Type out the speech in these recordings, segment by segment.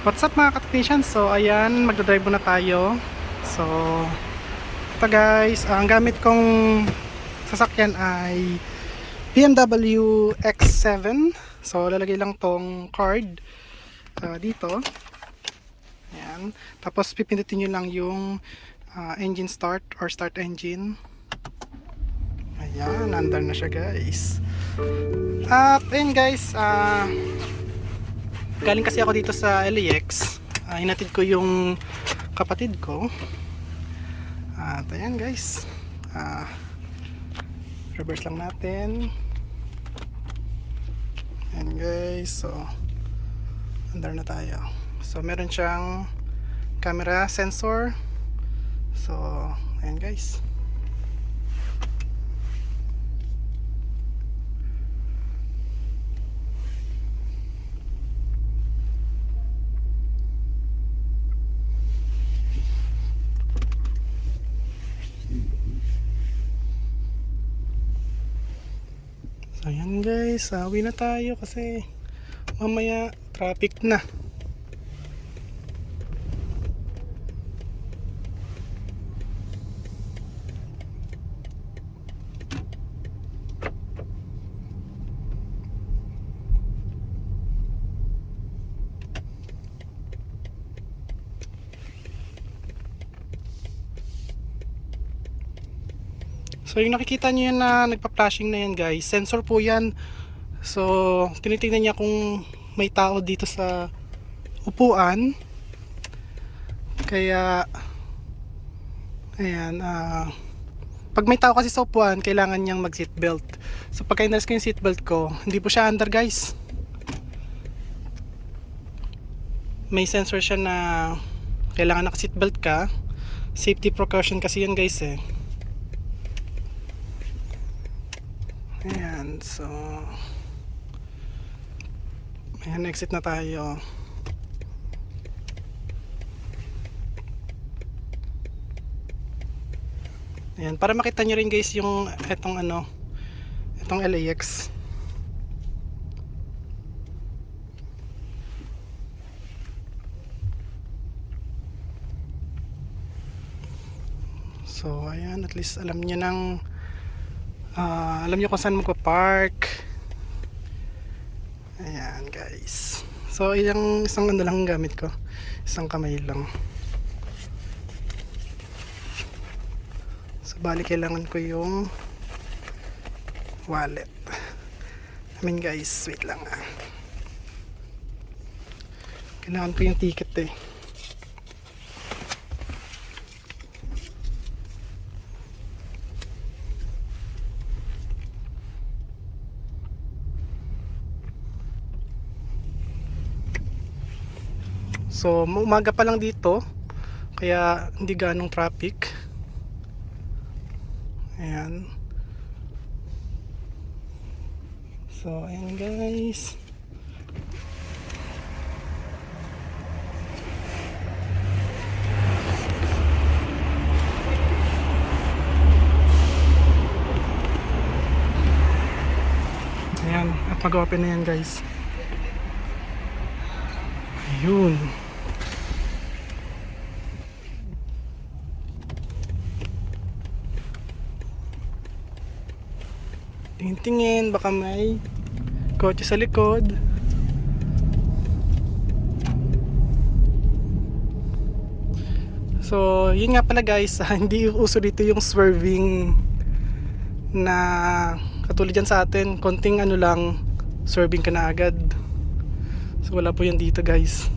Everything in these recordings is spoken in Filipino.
What's up mga ka-technicians? So ayan, magdadrive muna tayo. So ito guys, ang gamit kong sasakyan ay BMW X7. So lalagay lang tong card ah, dito. Ayan. Tapos pipindutin nyo lang yung ah, engine start or start engine. Ayan, andar na siya guys. At ayun guys, ah galing kasi ako dito sa LAX. Uh, inatid ko yung kapatid ko. At ayan guys. Ah, reverse lang natin. Ayan guys. So, andar na tayo. So, meron siyang camera sensor. So, ayan guys. So ayan guys, awi na tayo kasi mamaya traffic na. So yung nakikita nyo yan na nagpa-flashing na yan guys, sensor po yan. So tinitingnan niya kung may tao dito sa upuan. Kaya ayan, ah pag may tao kasi sa upuan, kailangan niyang mag seatbelt. So pagka inalis ko yung seatbelt ko, hindi po siya under guys. May sensor siya na kailangan naka seatbelt ka. Safety precaution kasi yun guys eh. Ayan, so Ayan, exit na tayo. Ayan, para makita nyo rin guys yung etong ano, etong LAX. So, ayan, at least alam niyo nang Ah, alam niyo kung saan magpa-park. Ayan, guys. So, ilang isang ano lang ang gamit ko. Isang kamay lang. So, bali kailangan ko yung wallet. I mean, guys, wait lang ah. Kailangan ko yung ticket eh. So, umaga pa lang dito. Kaya hindi ganong traffic. Ayan. So, ayan guys. Ayan, at mag-open na yan guys. Ayun. Tingin-tingin, baka may kotse sa likod. So, yun nga pala guys, hindi uso dito yung swerving na katulad dyan sa atin, konting ano lang, swerving ka na agad. So, wala po yan dito guys.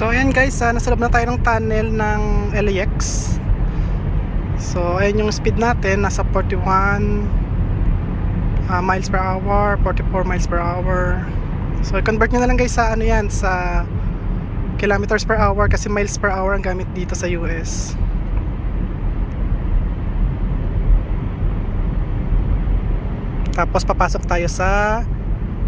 So ayan guys, uh, nasa loob na tayo ng tunnel ng LAX. So ayan yung speed natin, nasa 41 uh, miles per hour, 44 miles per hour. So i-convert nyo na lang guys sa ano yan, sa kilometers per hour kasi miles per hour ang gamit dito sa US. Tapos papasok tayo sa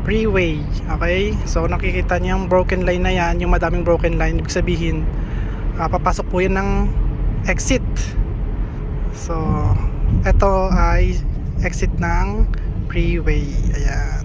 freeway. Okay? So nakikita niyo yung broken line na yan, yung madaming broken line, ibig sabihin Ah, papasok po yun ng exit. So, ito ay exit ng freeway. Ayan.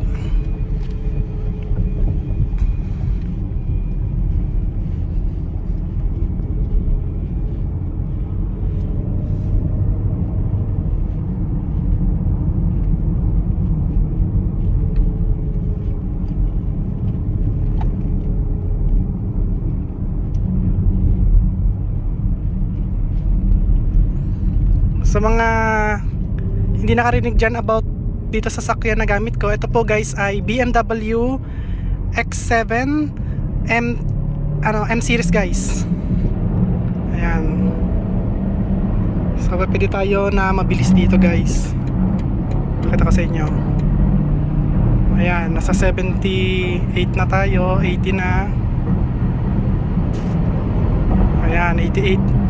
Sa mga hindi nakarinig dyan about dito sa sakyan na gamit ko, ito po guys ay BMW X7 M ano M series guys. Ayan. So pwede tayo na mabilis dito guys. Pakita ko sa inyo. Ayan, nasa 78 na tayo, 80 na. Ayan, 88.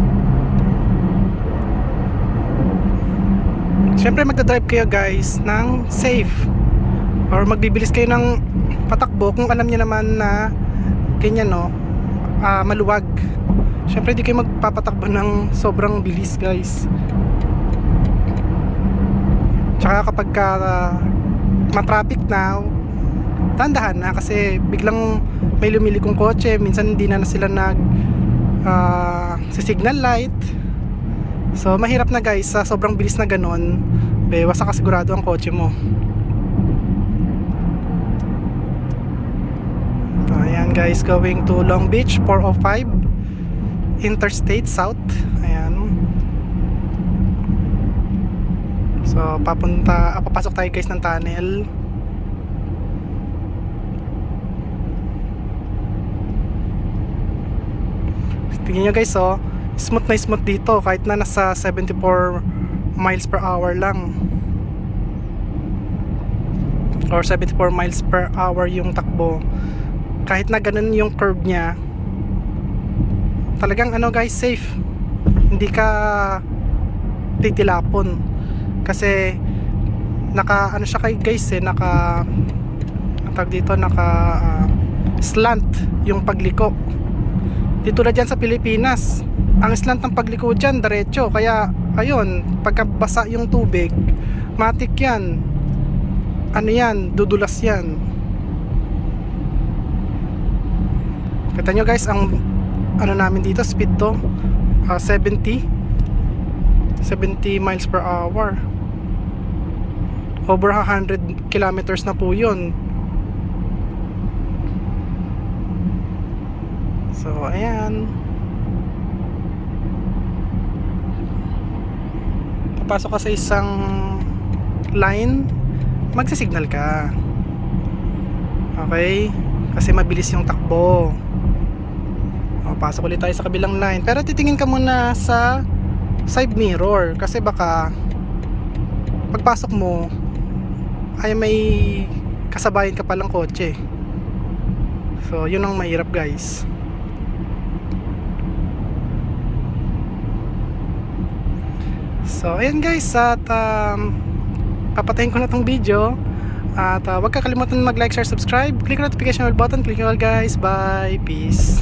Siyempre magdadrive kayo guys ng safe. Or magbibilis kayo ng patakbo kung alam niyo naman na ganyan no? Ah, maluwag. Siyempre di kayo magpapatakbo ng sobrang bilis guys. Tsaka kapag ka ah, matraffic na tandahan na kasi biglang may lumilikong kotse. Minsan hindi na, na sila nag ah, sa signal light So mahirap na guys sa sobrang bilis na ganon Bewa sa kasigurado ang kotse mo. So, Ayan guys going to Long Beach 405 Interstate South. Ayan. So papunta ah, Papasok tayo guys ng tunnel. Tingnan nyo guys oh smooth na smooth dito kahit na nasa 74 miles per hour lang. Or 74 miles per hour yung takbo. Kahit na ganun yung curve niya talagang ano guys safe. Hindi ka titilapon. Kasi naka ano siya kay guys eh naka tawag dito naka ah, slant yung pagliko. Dito na dyan sa Pilipinas ang slant ng pagliko dyan diretso. Kaya ayun pagkabasa yung tubig matik yan. Ano yan? Dudulas yan. Kita nyo guys ang ano namin dito speed to ah, 70 70 miles per hour. Over 100 kilometers na po yun. So ayan papasok ka sa isang line magsisignal ka. Okay? Kasi mabilis yung takbo. O, pasok ulit tayo sa kabilang line. Pero titingin ka muna sa side mirror. Kasi baka pagpasok mo ay may kasabayan ka palang kotse. So yun ang mahirap guys So, ayan guys, at um, papatayin ko na tong video. At uh, huwag kakalimutan mag-like, share, subscribe. Click notification bell button. Click nyo all guys. Bye. Peace.